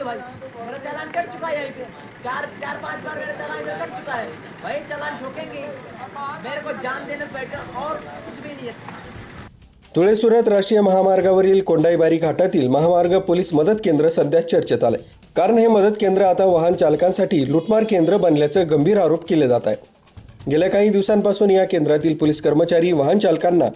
के भाई. मेरा चालान कट चुका है पे चार चार पांच बार मेरा चालान इधर कट चुका है भाई चालान ठोकेंगे. मेरे को जान देने बेटर और कुछ भी नहीं है. तुळेसुरात राष्ट्रीय महामार्गावरील कोंडाईबारी घाटातील महामार्ग पोलीस मदत केंद्र सध्या चर्चेत आले कारण हे मदत केंद्र आता वाहन चालकांसाठी लुटमार केंद्र बनल्याचं गंभीर आरोप केले जात आहे गेल्या काही दिवसांपासून या केंद्रातील पोलीस कर्मचारी वाहन चालकांना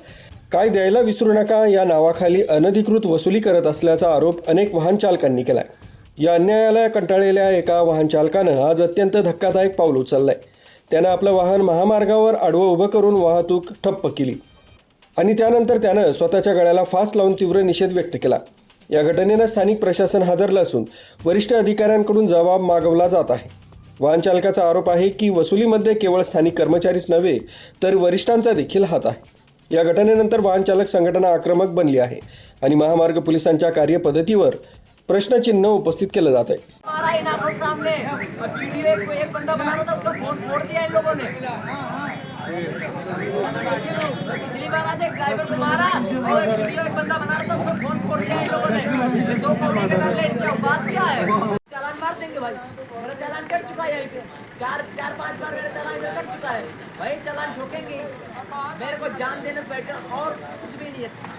काय द्यायला विसरू नका या नावाखाली अनधिकृत वसुली करत असल्याचा आरोप अनेक वाहन चालकांनी केला आहे या अन्यायाला कंटाळलेल्या एका वाहनचालकानं आज अत्यंत धक्कादायक पाऊल उचललंय. त्यानं आपलं वाहन महामार्गावर आडवं उभं करून वाहतूक ठप्प केली. आणि त्यानंतर त्यानं स्वतःच्या गळ्याला फास लावून तीव्र निषेध व्यक्त केला. या घटनेनं स्थानिक प्रशासन हादरलं असून वरिष्ठ अधिकाऱ्यांकडून जबाब मागवला जात आहे. वाहनचालकाचा आरोप आहे की वसुलीमध्ये केवळ स्थानिक कर्मचारीच नव्हे तर वरिष्ठांचा देखील हात आहे. या घटनेनंतर वाहन चालक संघटना आक्रमक बनली आहे आणि महामार्ग पोलिसांच्या कार्यपद्धतीवर प्रश्नचिन्ह उपस्थित केलं जात आहे. चालान मार देंगे भाई. मेरा चालान कट चुका है यहीं पे. चार चार पांच बार मेरा चालान कट चुका है. भाई चालान ठोकेंगे. मेरे को जान देने से बेटर और कुछ भी नहीं अच्छा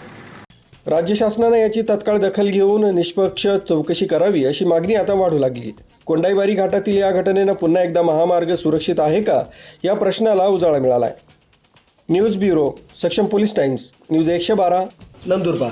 राज्य शासनानं याची तत्काळ दखल घेऊन निष्पक्ष चौकशी करावी अशी मागणी आता वाढू लागली. कोंडाईबारी घाटातील या घटनेनं पुन्हा एकदा महामार्ग सुरक्षित आहे का? या प्रश्नाला उजाळा मिळाला आहे न्यूज ब्युरो सक्षम पोलीस टाइम्स न्यूज एकशे बारा नंदुरबार.